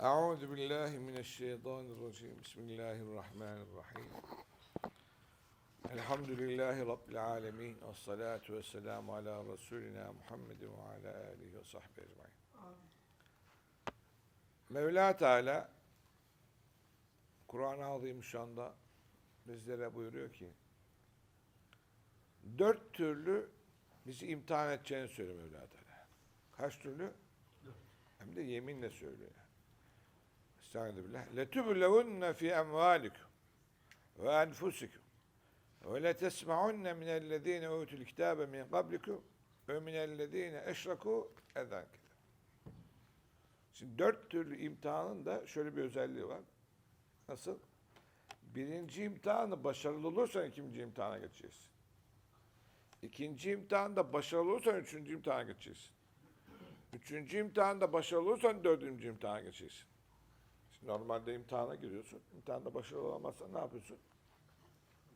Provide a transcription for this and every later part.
أعوذ بالله من الشيطان الرجيم بسم الله الرحمن الرحيم الحمد لله رب العالمين والصلاة والسلام على رسولنا محمد وعلى آله وصحبه أجمعين Mevla Teala Kur'an-ı Azimüşşan'da bizlere buyuruyor ki dört türlü bizi imtihan edeceğini söylüyor Mevla Teala. Kaç türlü? Hem de yeminle söylüyor. Estaizu billah. لَتُبْلَوُنَّ فِي اَمْوَالِكُمْ وَاَنْفُسِكُمْ وَلَتَسْمَعُنَّ مِنَ الَّذ۪ينَ اُوتُوا الْكِتَابَ مِنْ قَبْلِكُمْ وَمِنَ الَّذ۪ينَ اَشْرَكُوا اَذَنْ Şimdi dört türlü imtihanın da şöyle bir özelliği var. Nasıl? Birinci imtihanı başarılı olursan ikinci imtihana geçeceksin. İkinci imtihanda başarılı olursan üçüncü imtihana geçeceksin. Üçüncü imtihanda başarılı olursan dördüncü imtihana geçeceksin. Şimdi normalde imtihana giriyorsun. İmtihanda başarılı olamazsan ne yapıyorsun?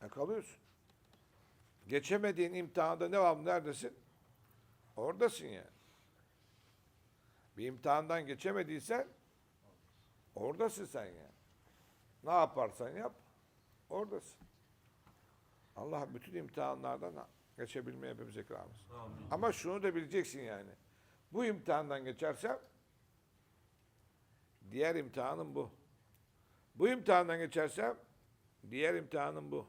E kalıyorsun. Geçemediğin imtihanda ne var neredesin? Oradasın yani. Bir imtihandan geçemediysen oradasın sen yani. Ne yaparsan yap oradasın. Allah bütün imtihanlardan geçebilmeye hepimize ikram etsin. Ama şunu da bileceksin yani. Bu imtihandan geçersem diğer imtihanım bu. Bu imtihandan geçersem diğer imtihanım bu.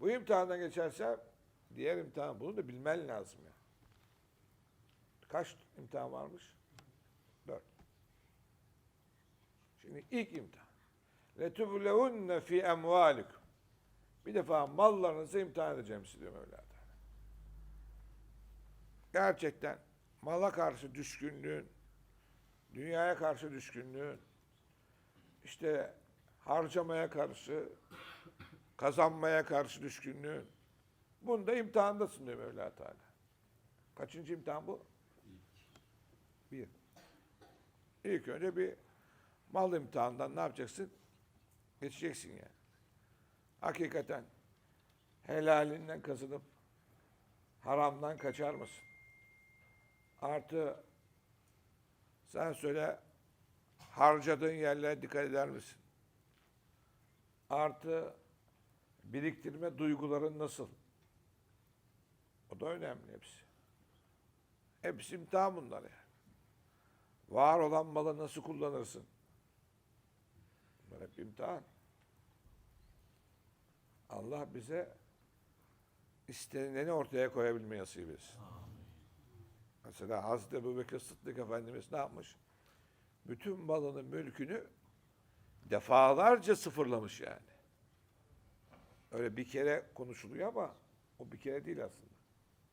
Bu imtihandan geçersem diğer imtihan. Bunu da bilmen lazım ya. Kaç imtihan varmış? Dört. Şimdi ilk imtihan. لَتُبْلَوُنَّ fi اَمْوَالِكُمْ Bir defa mallarınızı imtihan edeceğim size diyor Mevla Teala. Gerçekten mala karşı düşkünlüğün, dünyaya karşı düşkünlüğün, işte harcamaya karşı, kazanmaya karşı düşkünlüğün, bunda imtihandasın diyor Mevla Teala. Kaçıncı imtihan bu? Bir. İlk önce bir mal imtihanından ne yapacaksın? Geçeceksin yani. Hakikaten helalinden kazanıp haramdan kaçar mısın? Artı sen söyle harcadığın yerlere dikkat eder misin? Artı biriktirme duyguların nasıl? O da önemli hepsi. Hepsi imtihan bunlar yani. Var olan malı nasıl kullanırsın? Bunlar hep imtihan. Allah bize istenileni ortaya koyabilmeyi nasip etsin. Mesela Hazreti Ebu Bekir Sıddık Efendimiz ne yapmış? Bütün malını, mülkünü defalarca sıfırlamış yani. Öyle bir kere konuşuluyor ama o bir kere değil aslında.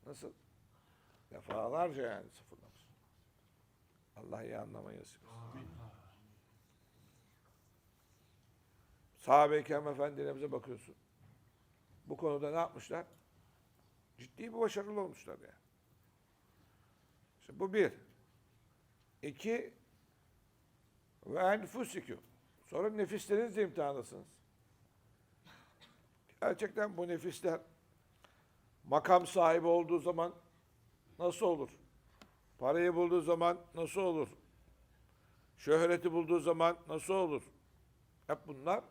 Nasıl? Defalarca yani sıfırlamış. Allah iyi anlamayı nasip etsin. Sahabe-i Kiram efendilerimize bakıyorsun. Bu konuda ne yapmışlar? Ciddi bir başarılı olmuşlar yani. İşte bu bir. İki ve enfusiküm. Sonra nefislerinizle imtihandasınız. Gerçekten bu nefisler makam sahibi olduğu zaman nasıl olur? Parayı bulduğu zaman nasıl olur? Şöhreti bulduğu zaman nasıl olur? Hep bunlar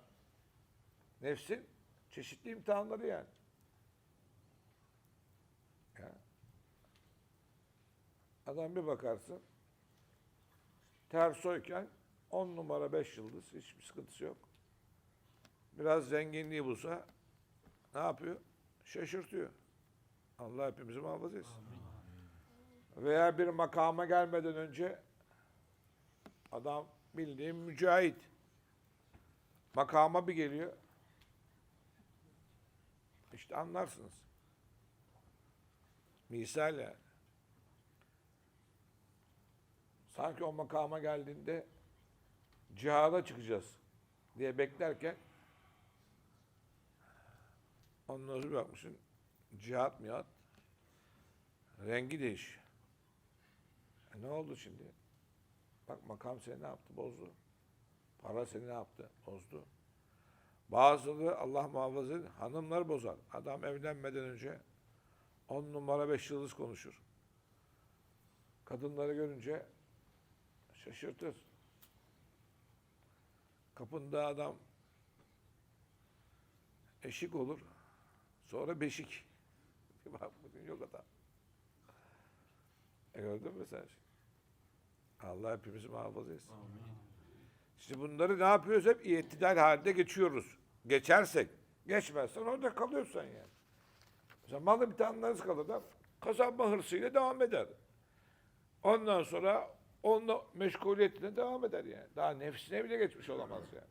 nefsin çeşitli imtihanları yani. Adam bir bakarsın tersoyken on numara beş yıldız hiçbir sıkıntısı yok. Biraz zenginliği bulsa ne yapıyor? Şaşırtıyor. Allah hepimizi muhafaza etsin. Veya bir makama gelmeden önce adam bildiğin mücahit. Makama bir geliyor. İşte anlarsınız. Misal yani. Sanki o makama geldiğinde cihada çıkacağız diye beklerken ondan sonra bakmışsın cihat mihat rengi değiş. E ne oldu şimdi? Bak makam seni ne yaptı? Bozdu. Para seni ne yaptı? Bozdu. Bazıları Allah muhafaza hanımlar bozar. Adam evlenmeden önce on numara beş yıldız konuşur. Kadınları görünce şaşırtır. Kapında adam eşik olur. Sonra beşik. Bak bugün yok adam. E gördün mü sen? Allah hepimizi muhafaza etsin. İşte bunları ne yapıyoruz? Hep iktidar halinde geçiyoruz. Geçersek. Geçmezsen orada kalıyorsun yani. Mesela malı bir tane nasıl kalır da kazanma hırsıyla devam eder. Ondan sonra onunla meşguliyetine devam eder yani. Daha nefsine bile geçmiş olamaz yani.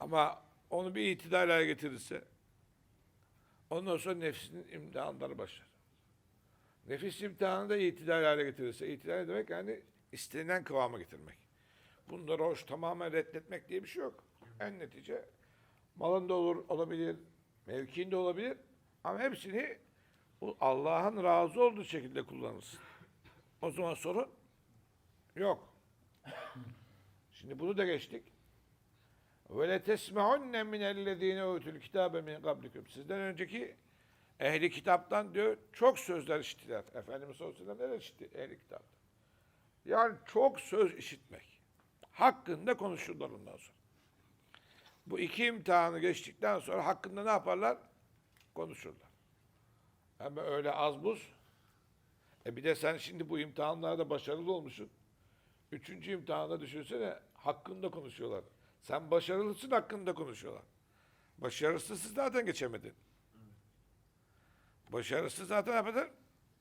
Ama onu bir itidale getirirse ondan sonra nefsinin imtihanları başlar. Nefis imtihanı da itidal hale getirirse, itidal demek yani istenilen kıvama getirmek. Bunları hoş tamamen reddetmek diye bir şey yok. En netice malında olur, olabilir, mevkiinde olabilir ama hepsini Allah'ın razı olduğu şekilde kullanırsın. O zaman sorun yok. Şimdi bunu da geçtik. Ve le tesma'unne minellezine utul kitabe min qablikum. Sizden önceki ehli kitaptan diyor çok sözler işittiler. Efendimiz sallallahu aleyhi ve sellem işitti ehli kitaptan? Yani çok söz işitmek. Hakkında konuşurlar ondan sonra. Bu iki imtihanı geçtikten sonra hakkında ne yaparlar? Konuşurlar. Ama öyle az buz. E bir de sen şimdi bu imtihanlarda başarılı olmuşsun. Üçüncü imtihanda düşünsene hakkında konuşuyorlar. Sen başarılısın hakkında konuşuyorlar. Başarısızsın zaten geçemedin. Başarısız zaten yapmadın?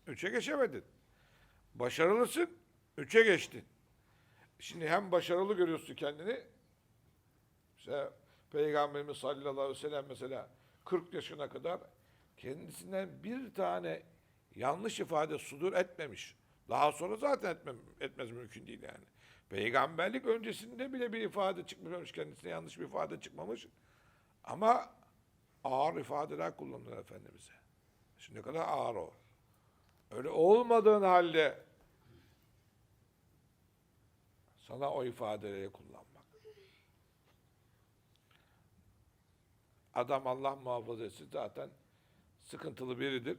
Üçe geçemedin. Başarılısın, üçe geçtin. Şimdi hem başarılı görüyorsun kendini, işte Peygamberimiz sallallahu aleyhi ve sellem mesela 40 yaşına kadar kendisinden bir tane yanlış ifade sudur etmemiş. Daha sonra zaten etmem, etmez mümkün değil yani. Peygamberlik öncesinde bile bir ifade çıkmamış, kendisine yanlış bir ifade çıkmamış. Ama ağır ifadeler kullanıyor Efendimiz'e. Şimdi ne kadar ağır o. Öyle olmadığın halde sana o ifadeleri kullanmak. Adam Allah muhafaza etsin zaten sıkıntılı biridir.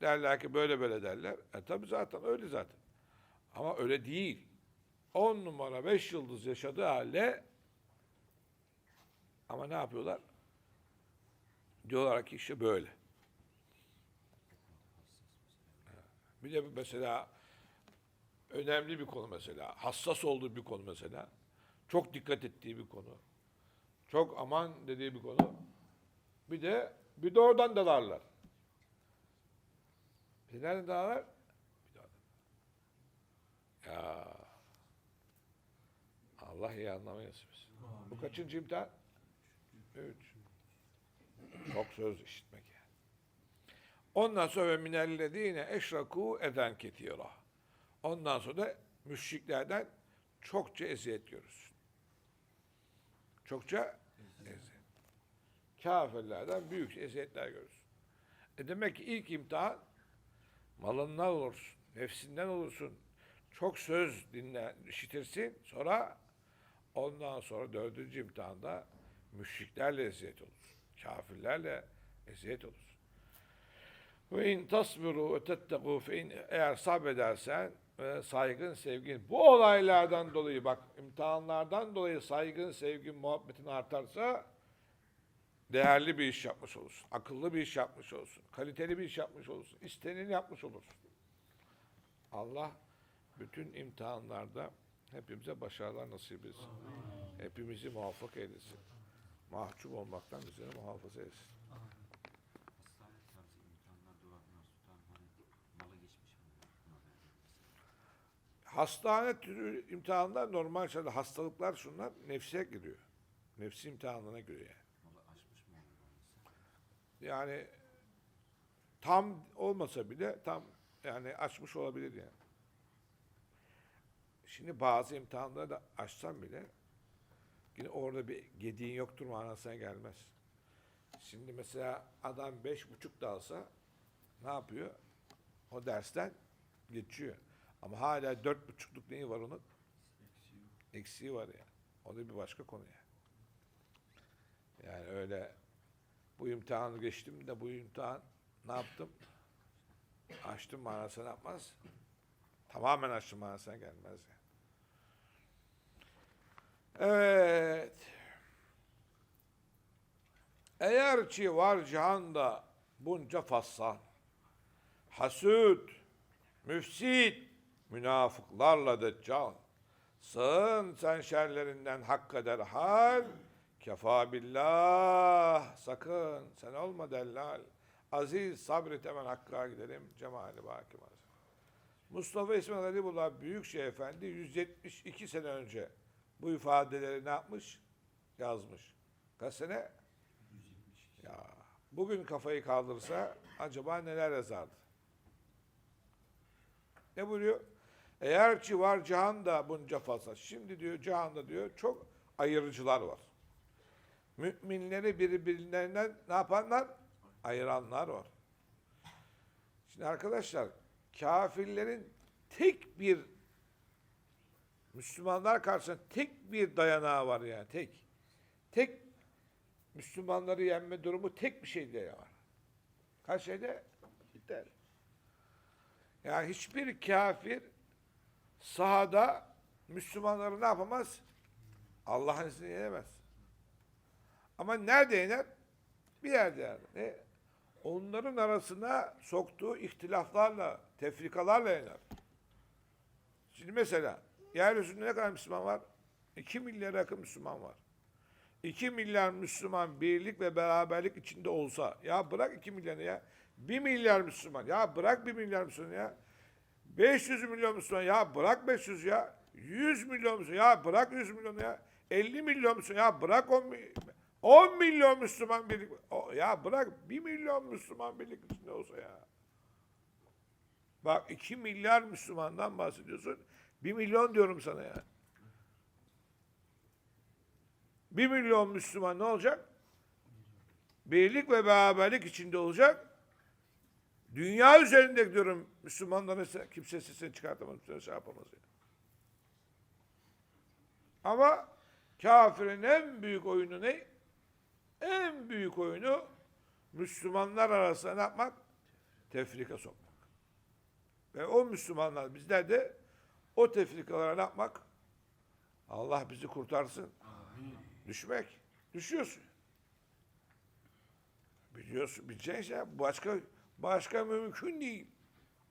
Derler ki böyle böyle derler. E tabi zaten öyle zaten. Ama öyle değil. On numara beş yıldız yaşadığı halde ama ne yapıyorlar? Diyorlar ki işte böyle. Bir de mesela önemli bir konu mesela, hassas olduğu bir konu mesela, çok dikkat ettiği bir konu, çok aman dediği bir konu. Bir de bir de oradan dalarlar. Bir nereden oradan. Ya Allah iyi nasip etsin. Bu kaçıncı imtihan? Üç. Çok söz işitmek yani. Ondan sonra ve minellezine eşraku eden ketira. Ondan sonra da müşriklerden çokça eziyet görürsün. Çokça eziyet. Kafirlerden büyük eziyetler görürsün. E demek ki ilk imtihan malından olursun, nefsinden olursun. Çok söz dinle, işitirsin. Sonra ondan sonra dördüncü imtihanda müşriklerle eziyet olur. Kafirlerle eziyet olur. Ve in tasbiru ve eğer sabredersen ve saygın, sevgin bu olaylardan dolayı bak imtihanlardan dolayı saygın, sevgin, muhabbetin artarsa değerli bir iş yapmış olursun. Akıllı bir iş yapmış olursun. Kaliteli bir iş yapmış olursun. İsteneni yapmış olursun. Allah bütün imtihanlarda hepimize başarılar nasip etsin. Hepimizi muvaffak eylesin. Mahcup olmaktan bizleri muhafaza etsin. Hastane türü imtihanlar normal şeyler, hastalıklar şunlar nefse giriyor. Nefsi imtihanına giriyor yani. Malı aşmış mı oluyor mesela? Yani tam olmasa bile tam yani açmış olabilir yani. Şimdi bazı imtihanları da açsam bile yine orada bir gediğin yoktur manasına gelmez. Şimdi mesela adam beş buçuk da alsa ne yapıyor? O dersten geçiyor. Ama hala dört buçukluk neyi var onun? Eksiği var yani. O da bir başka konu yani. Yani öyle bu imtihanı geçtim de bu imtihan ne yaptım? Açtım manasına yapmaz. Tamamen açtım manasına gelmez yani. Evet. Eğer ki var cihanda bunca fassan, hasud, müfsit, münafıklarla deccal, sığın sen şerlerinden hak eder hal, kefa billah, sakın sen olma dellal, aziz sabret hemen hakka gidelim, cemali baki. Mustafa İsmail Halibullah Büyükşehir Efendi 172 sene önce bu ifadeleri ne yapmış? Yazmış. Kaç sene? 172. Ya bugün kafayı kaldırsa acaba neler yazardı? Ne buyuruyor? Eğer ki var cihanda bunca fazla. Şimdi diyor cihanda diyor çok ayırıcılar var. Müminleri birbirlerinden ne yapanlar? Ayıranlar var. Şimdi arkadaşlar kafirlerin tek bir Müslümanlar karşısında tek bir dayanağı var yani tek. Tek Müslümanları yenme durumu tek bir şeyde var. Kaç şeyde? Biter. Yani hiçbir kafir sahada Müslümanları ne yapamaz? Allah'ın izniyle yenemez. Ama nerede yener? Bir yerde yener. Ne? Onların arasına soktuğu ihtilaflarla, tefrikalarla yener. Şimdi mesela yeryüzünde ne kadar Müslüman var? 2 milyara yakın Müslüman var. 2 milyar Müslüman birlik ve beraberlik içinde olsa, ya bırak 2 milyarı ya, 1 milyar Müslüman, ya bırak 1 milyar Müslüman ya, 500 milyon Müslüman, ya bırak 500 ya, 100 milyon Müslüman, ya bırak 100 milyon ya, 50 milyon Müslüman, ya bırak 10 milyon, 10 milyon Müslüman birlik, ya bırak 1 milyon Müslüman birlik içinde olsa ya. Bak 2 milyar Müslümandan bahsediyorsun, 1 milyon diyorum sana ya. 1 milyon Müslüman ne olacak? Birlik ve beraberlik içinde olacak. Dünya üzerinde diyorum Müslümanların se- kimse sesini çıkartamaz, kimse şey yapamaz. Yani. Ama kafirin en büyük oyunu ne? En büyük oyunu Müslümanlar arasında ne yapmak? Tefrika sokmak. Ve o Müslümanlar bizler de o tefrikalara ne yapmak? Allah bizi kurtarsın. Düşmek. Düşüyorsun. Biliyorsun, bileceğin şey başka başka mümkün değil.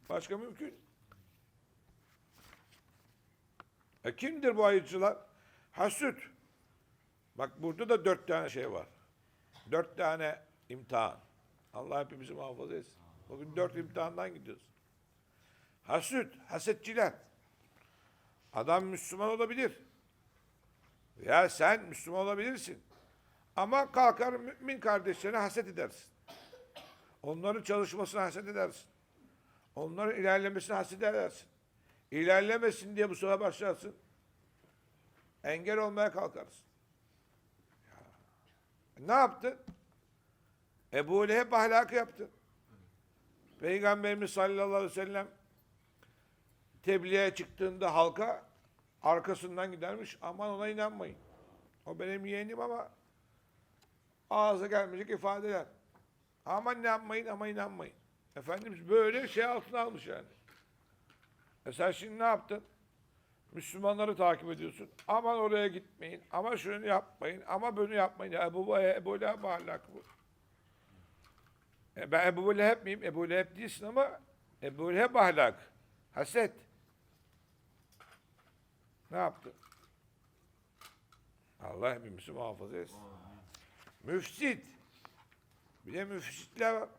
Başka mümkün. E kimdir bu ayıcılar? Hasüt. Bak burada da dört tane şey var. Dört tane imtihan. Allah hepimizi muhafaza etsin. Bugün dört imtihandan gidiyoruz. Hasüt, hasetçiler. Adam Müslüman olabilir. Ya sen Müslüman olabilirsin. Ama kalkar mümin kardeşlerine haset edersin. Onların çalışmasına haset edersin. Onların ilerlemesine haset edersin. İlerlemesin diye bu sefer başlarsın. Engel olmaya kalkarsın. Ne yaptın? Ebu Leheb ahlakı yaptın. Peygamberimiz sallallahu aleyhi ve sellem tebliğe çıktığında halka arkasından gidermiş. Aman ona inanmayın. O benim yeğenim ama ağza gelmeyecek ifadeler. Aman inanmayın ama inanmayın. Efendimiz böyle şey altına almış yani. E sen şimdi ne yaptın? Müslümanları takip ediyorsun. Aman oraya gitmeyin. Ama şunu yapmayın. Ama bunu yapmayın. Ya Ebu, Ebu Leheb ahlakı bu. E ben Ebu Leheb miyim? Ebu Leheb değilsin ama Ebu Leheb ahlak. Haset. Ne yaptı? Allah hepimizi muhafaza etsin. Müfsit. Bir de müfsitler var.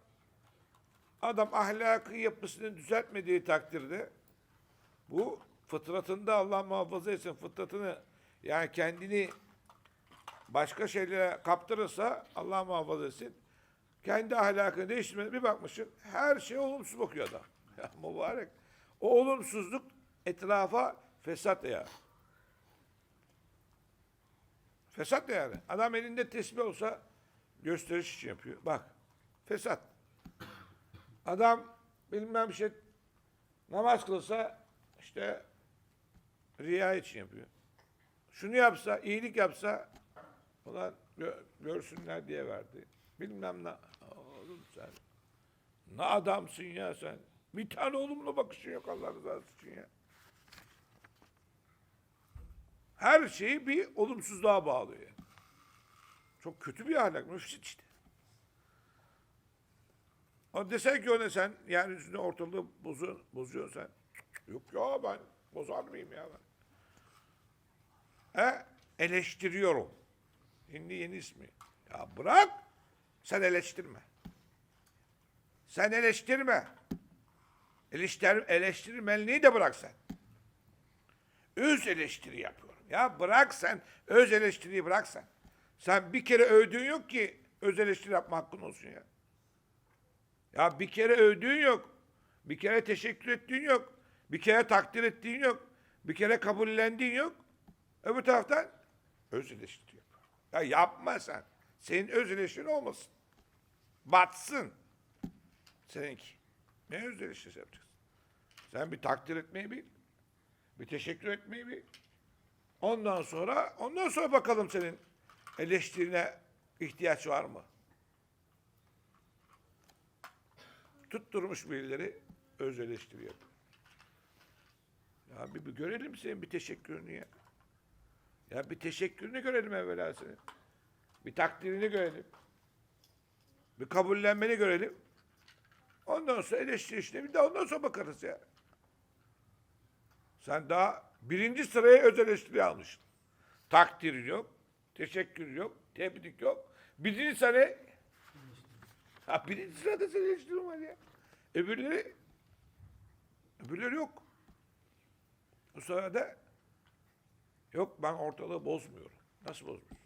Adam ahlakı yapısını düzeltmediği takdirde bu fıtratında Allah muhafaza etsin fıtratını yani kendini başka şeylere kaptırırsa Allah muhafaza etsin. Kendi ahlakını değiştirmedi. Bir bakmışsın her şeye olumsuz bakıyor adam. Ya mübarek. O olumsuzluk etrafa fesat ya. Fesat da yani. Adam elinde tesbih olsa gösteriş için yapıyor. Bak. Fesat. Adam bilmem şey namaz kılsa işte riya için yapıyor. Şunu yapsa, iyilik yapsa ulan gö- görsünler diye verdi. Bilmem ne. Oğlum sen ne adamsın ya sen. Bir tane olumlu bakışın yok Allah rızası için ya. Her şeyi bir olumsuzluğa bağlıyor. yani. Çok kötü bir ahlak. Müfsit işte. O desen ki ona sen yeryüzünde ortalığı bozu, bozuyorsun sen. Yok ya ben bozar mıyım ya ben? He? Eleştiriyorum. Şimdi yeni ismi. Ya bırak. Sen eleştirme. Sen eleştirme. Eleştir, eleştirmenliği de bırak sen. Öz eleştiri yapıyorum. Ya bırak sen. Öz eleştiriyi bırak sen. Sen bir kere övdüğün yok ki öz eleştiri yapma hakkın olsun ya. Ya bir kere övdüğün yok. Bir kere teşekkür ettiğin yok. Bir kere takdir ettiğin yok. Bir kere kabullendiğin yok. Öbür taraftan öz eleştiri yap. Ya yapma sen. Senin öz eleştirin olmasın. Batsın. Seninki. Ne öz eleştirisi yapacaksın? Sen bir takdir etmeyi bil. Bir teşekkür etmeyi bil. Ondan sonra, ondan sonra bakalım senin eleştirine ihtiyaç var mı? Tutturmuş birileri öz eleştiri yapıyor. Ya bir, bir görelim senin bir teşekkürünü ya. Ya bir teşekkürünü görelim evvela senin. Bir takdirini görelim. Bir kabullenmeni görelim. Ondan sonra eleştiri işte bir de ondan sonra bakarız ya. Sen daha birinci sıraya öz eleştiri almışsın. Takdir yok, teşekkür yok, tebrik yok. Birinci sene ha birinci sırada sen eleştirin var ya. Öbürleri öbürleri yok. Bu sırada yok ben ortalığı bozmuyorum. Nasıl bozmuyorsun?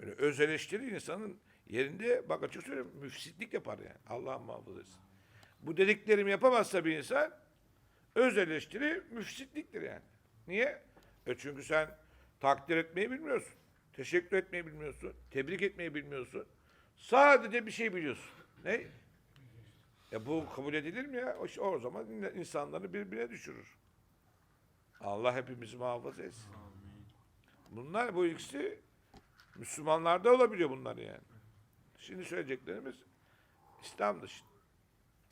Böyle öz eleştiri insanın yerinde bak açık söyleyeyim müfsitlik yapar yani. Allah muhafaza etsin. Bu dediklerimi yapamazsa bir insan öz eleştiri müfsitliktir yani. Niye? E çünkü sen takdir etmeyi bilmiyorsun. Teşekkür etmeyi bilmiyorsun. Tebrik etmeyi bilmiyorsun. Sadece bir şey biliyorsun. Ne? Ya bu kabul edilir mi ya? O, o zaman insanları birbirine düşürür. Allah hepimizi muhafaza etsin. Bunlar bu ikisi Müslümanlarda olabiliyor bunlar yani. Şimdi söyleyeceklerimiz İslam dışı.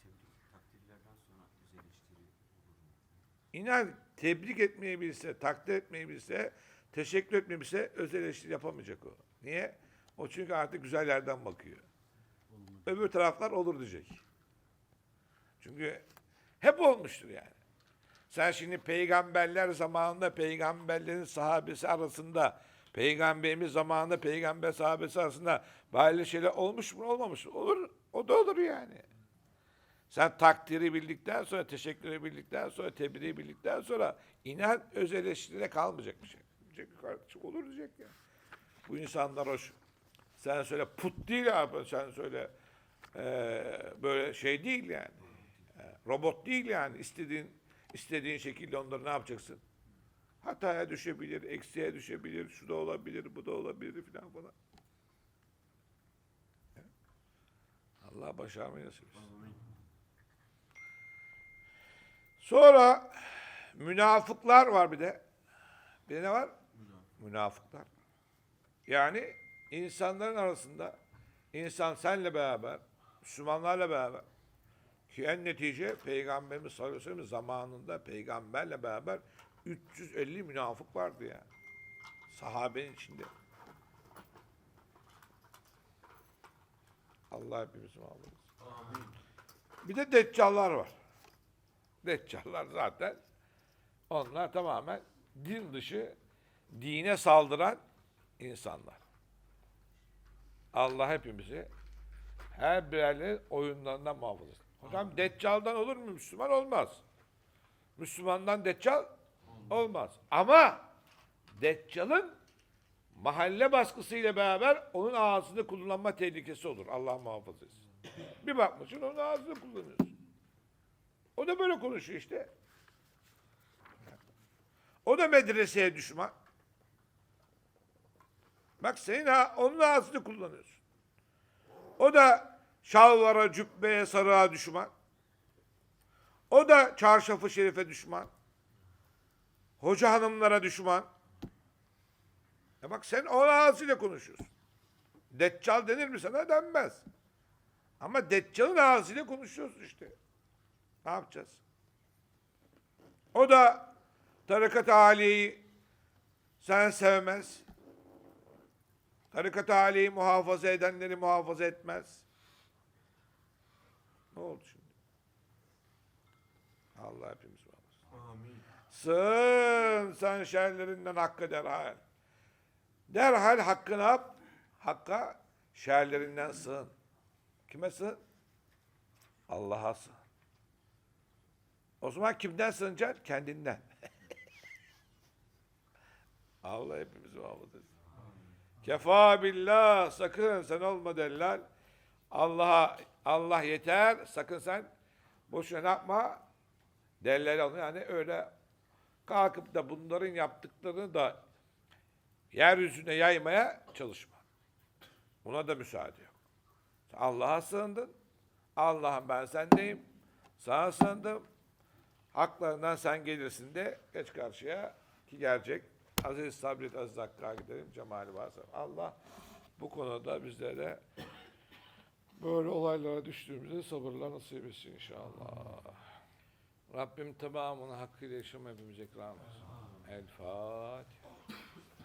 Tebrik, takdirlerden sonra öz eleştiri olur mu? İnan tebrik etmeyi bilse, takdir etmeyi bilse, teşekkür etmeyi bilse öz eleştiri yapamayacak o. Niye? O çünkü artık güzel yerden bakıyor. Öbür taraflar olur diyecek. Çünkü hep olmuştur yani. Sen şimdi peygamberler zamanında peygamberlerin sahabesi arasında peygamberimiz zamanında peygamber sahabesi arasında böyle şeyler olmuş mu olmamış mı? Olur. O da olur yani. Sen takdiri bildikten sonra, teşekkürü bildikten sonra, tebriği bildikten sonra inan öz eleştiride kalmayacak bir şey. Diyecek kardeşim olur diyecek ya. Bu insanlar hoş. Sen söyle put değil abi. Sen söyle eee, böyle şey değil yani. Robot değil yani. İstediğin istediğin şekilde onları ne yapacaksın? Hataya düşebilir, eksiğe düşebilir, şu da olabilir, bu da olabilir filan falan. Allah başarmayı nasip. Sonra münafıklar var bir de. Bir de ne var? Münafıklar. Yani insanların arasında insan senle beraber, Müslümanlarla beraber ki en netice Peygamberimiz sallallahu aleyhi ve sellem zamanında peygamberle beraber 350 münafık vardı yani. Sahabenin içinde. Allah hepimizi etsin. Bir de deccallar var. Deccallar zaten onlar tamamen din dışı dine saldıran insanlar. Allah hepimizi her birerleri oyunlarından muhafaza etsin. Hocam Deccal'dan olur mu Müslüman? Olmaz. Müslümandan Deccal olmaz. Ama Deccal'ın mahalle baskısıyla beraber onun ağzını kullanma tehlikesi olur. Allah muhafaza etsin. Bir bakmışsın onun ağzını kullanıyorsun. O da böyle konuşuyor işte. O da medreseye düşman. Bak senin ha, onun ağzını kullanıyorsun. O da şalvara, cübbeye, sarığa düşman. O da çarşafı şerife düşman. Hoca hanımlara düşman. E bak sen onun ağzıyla konuşuyorsun. Deccal denir mi sana? Denmez. Ama Deccal'ın ağzıyla konuşuyorsun işte. Ne yapacağız? O da Tarikat aliyi sen sevmez. Tarikat aliyi muhafaza edenleri muhafaza etmez. Ne oldu şimdi? Allah hepimiz var. Amin. Sığın sen şerlerinden hakkı derhal. Derhal hakkını yap. Hakka şerlerinden sığın. Kime sığın? Allah'a sığın. O zaman kimden sığınacaksın? Kendinden. Allah hepimizi muhafaza etsin. Kefa billah. Sakın sen olma dellal. Allah'a Allah yeter. Sakın sen boşuna yapma. Dellal olma. Yani öyle kalkıp da bunların yaptıklarını da yeryüzüne yaymaya çalışma. Buna da müsaade yok. Allah'a sığındın. Allah'ım ben sendeyim. Sana sığındım. Haklarından sen gelirsin de geç karşıya ki gelecek. Aziz sabret aziz hakka gidelim. Cemali varsa. Allah bu konuda bizlere böyle olaylara düştüğümüzde sabırlar nasip etsin inşallah. Rabbim tamamını hakkıyla yaşam hepimize ikram etsin. El Fatiha.